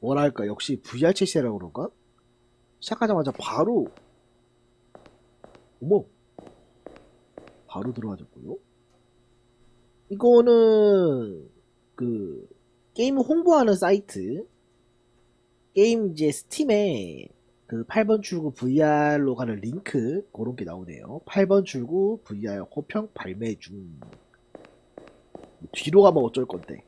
뭐랄까 역시 VR 채시라고 그런가? 시작하자마자 바로 어머 바로 들어가졌고요. 이거는 그 게임 홍보하는 사이트 게임 이제 스팀에 그 8번 출구 VR로 가는 링크 그런 게 나오네요. 8번 출구 VR 호평 발매 중. 뒤로 가면 어쩔 건데.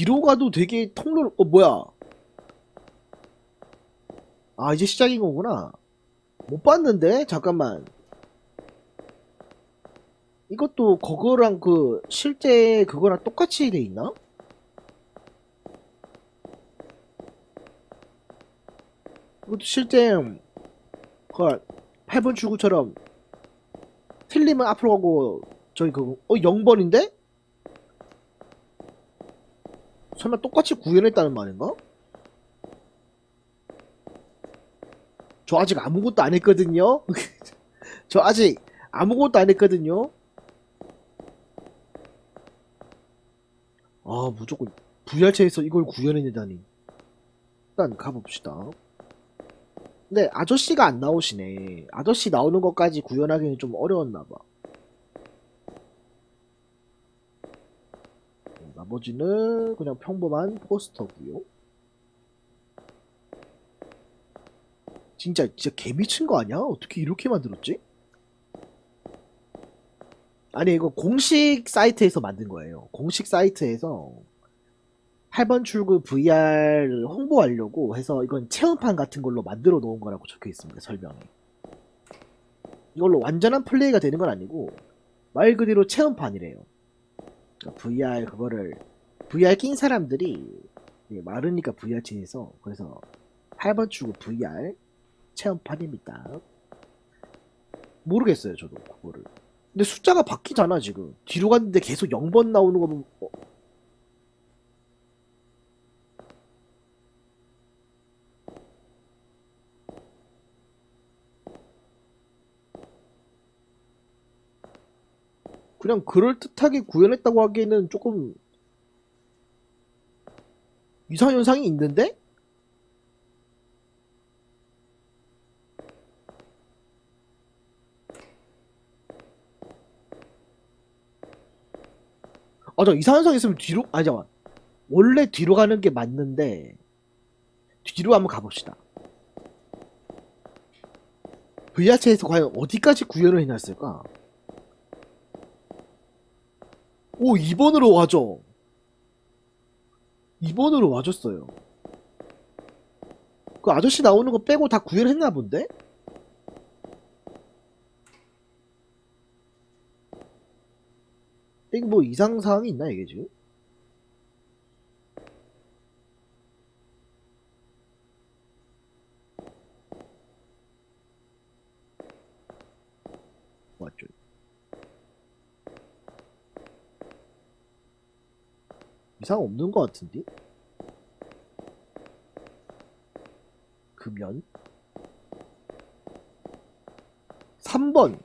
뒤로 가도 되게 통로를, 어, 뭐야. 아, 이제 시작인 거구나. 못 봤는데? 잠깐만. 이것도 그거랑 그, 실제 그거랑 똑같이 돼 있나? 이것도 실제, 그, 8번 출구처럼, 틀리면 앞으로 가고, 저기 그, 어, 0번인데? 설마 똑같이 구현했다는 말인가? 저 아직 아무것도 안 했거든요? 저 아직 아무것도 안 했거든요? 아, 무조건 VR체에서 이걸 구현해내다니. 일단 가봅시다. 근데 아저씨가 안 나오시네. 아저씨 나오는 것까지 구현하기는 좀 어려웠나봐. 나머지는 그냥 평범한 포스터고요. 진짜 진짜 개 미친 거 아니야? 어떻게 이렇게 만들었지? 아니 이거 공식 사이트에서 만든 거예요. 공식 사이트에서 8번 출구 VR을 홍보하려고 해서 이건 체험판 같은 걸로 만들어 놓은 거라고 적혀 있습니다. 설명에. 이걸로 완전한 플레이가 되는 건 아니고 말 그대로 체험판이래요. 그러니까 VR 그거를 VR 낀 사람들이 예, 많으니까 VR체에서 그래서 8번 출구 VR 체험판입니다. 모르겠어요, 저도 그거를. 근데 숫자가 바뀌잖아, 지금. 뒤로 갔는데 계속 0번 나오는 거 보면 어, 그냥 그럴듯하게 구현했다고 하기에는 조금 이상 현상이 있는데? 아, 저 이상 현상 있으면 뒤로, 아니, 잠깐. 원래 뒤로 가는 게 맞는데, 뒤로 한번 가봅시다. VR체에서 과연 어디까지 구현을 해놨을까? 오, 2번으로 와줘. 2번으로 와줬어요. 그 아저씨 나오는 거 빼고 다 구현했나 본데? 이게 뭐 이상사항이 있나 이게 지금? 맞죠? 이상 없는 것 같은데? 금연 3번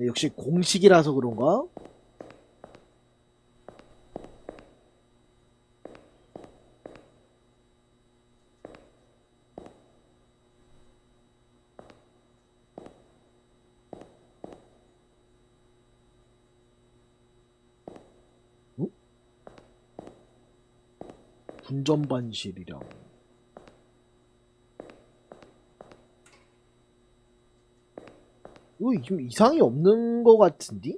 역시 공식이라서 그런가? 어? 분전반실이랑 이거 좀 이상이 없는 것 같은데?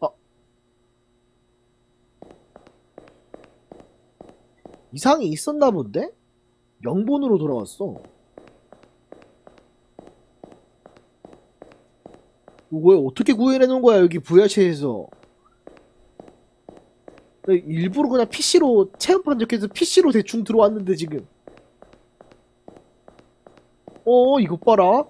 아. 이상이 있었나 본데? 0번으로 돌아왔어. 이거 왜 어떻게 놓은 거야, 여기 VR체에서. 일부러 그냥 PC로, 체험판 적혀서 PC로 대충 들어왔는데, 지금. 어, 이것 봐라.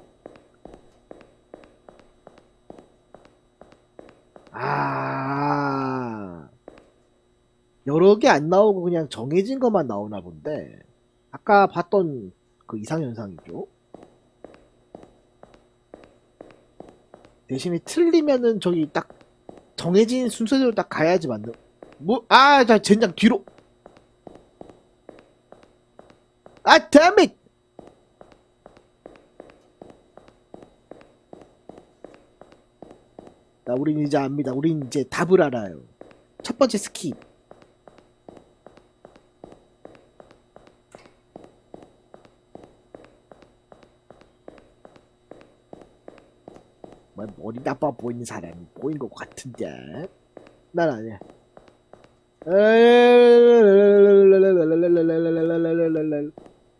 아. 여러 개 안 나오고 그냥 정해진 것만 나오나 본데 아까 봤던 그 이상현상이죠. 대신에 틀리면은 저기 딱 정해진 순서대로 딱 가야지 맞는. 뭐, 아, 자, 젠장 뒤로. 아, 다밋! 나, 우린 이제 압니다. 우린 이제 답을 알아요. 첫 번째 스킵. 뭐 머리 나빠 보이는 사람이 보인 것 같은데 난 아니야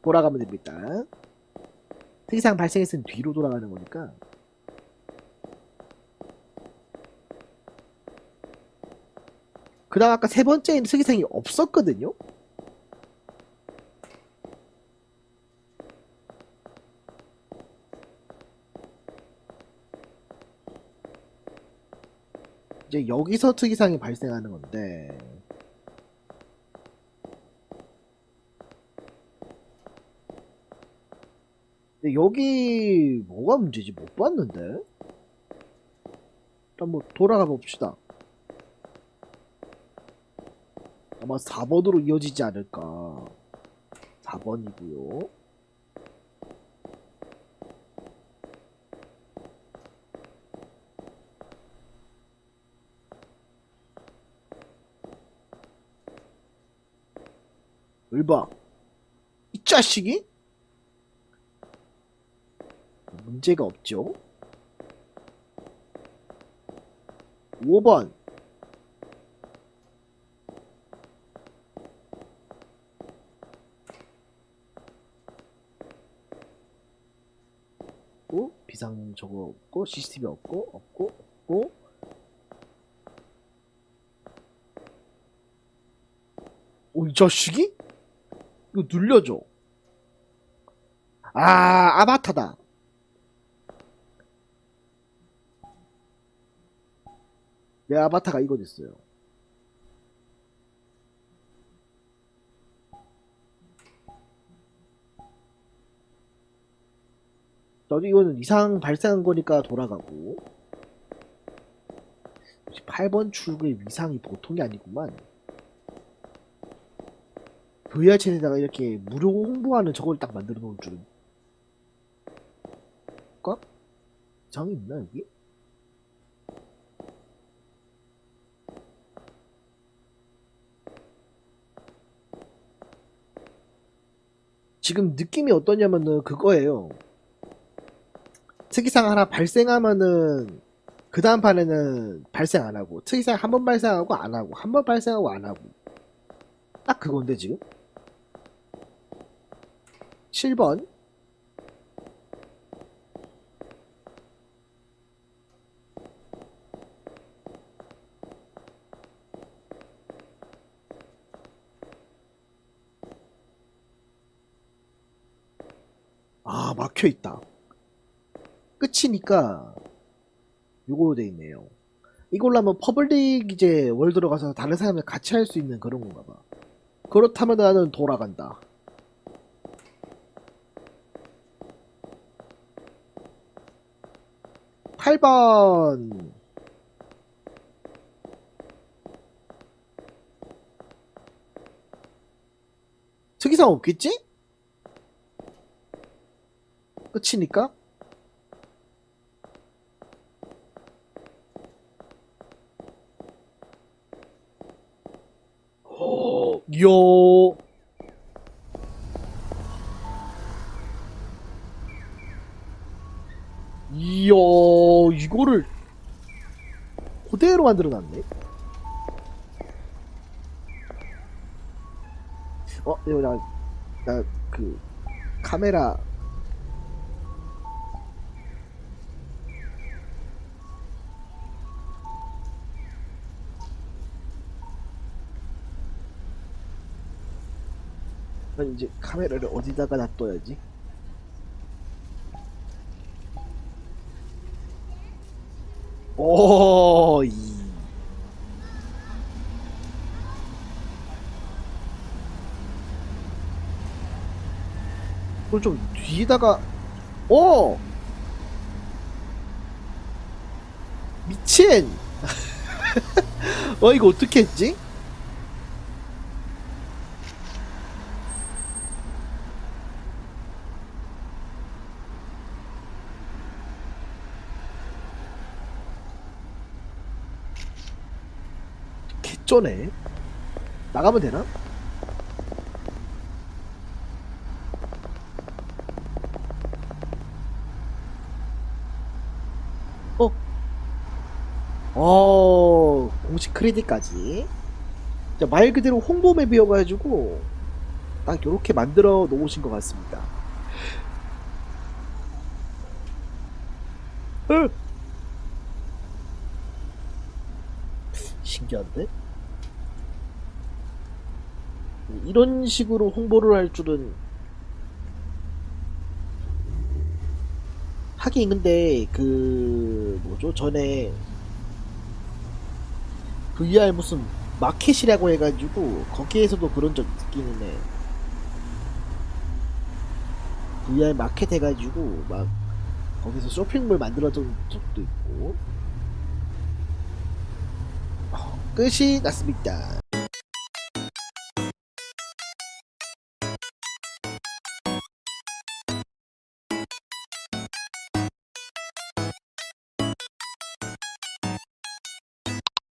돌아가면 됩니다. 특이사항 발생했으면 뒤로 돌아가는 거니까. 그 다음 아까 세 번째에는 특이사항이 없었거든요. 이제 여기서 특이사항이 발생하는 건데 근데 여기 뭐가 문제지 못 봤는데? 일단 뭐 돌아가 봅시다. 아마 4번으로 이어지지 않을까. 4번이고요. 을봐 이 자식이 문제가 없죠? 5번. 없고 비상 저거 없고 CCTV 없고 없고 없고. 오이 자식이? 이거 눌려줘. 아 아바타다 내 아바타가 이거 됐어요 나도 이거는 이상 발생한 거니까 돌아가고 8번 출구의 위상이 보통이 아니구만 VR 챗에다가 이렇게 무료 홍보하는 저걸 딱 만들어 놓을 줄은 까? 이상이 있나 여기? 지금 느낌이 어떠냐면은 그거예요. 특이사항 하나 발생하면은 그 다음 판에는 발생 안 하고 특이사항 한번 발생하고 안 하고 한 번 발생하고 안 하고. 딱 그건데 지금? 7번 아 막혀있다. 끝이니까 요걸로 돼 있네요. 이걸로 하면 퍼블릭 이제 월 들어가서 다른 사람들 같이 할 수 있는 그런 건가 봐. 그렇다면 나는 돌아간다. 팔번. 특이사항 없겠지? 끝이니까? 요. 이야 이거를 그대로 만들어놨네. 어 이거 나 나 그 카메라 이제 카메라를 어디다가 놔둬야지? 오, 이. 이걸 좀 뒤에다가, 오! 미친! 어, 이거 어떻게 했지? 개쩌네 나가면 되나? 어? 어, 공식 크레딧까지. 자, 말 그대로 홍보 맵이어가지고, 딱 요렇게 만들어 놓으신 것 같습니다. 으! 신기한데? 이런 식으로 홍보를 할 줄은 하긴 근데 그 뭐죠? 전에 VR 무슨 마켓이라고 해가지고 거기에서도 그런 적 있기는 해 VR 마켓 해가지고 막 거기서 쇼핑몰 만들어준 적도 있고. 어, 끝이 났습니다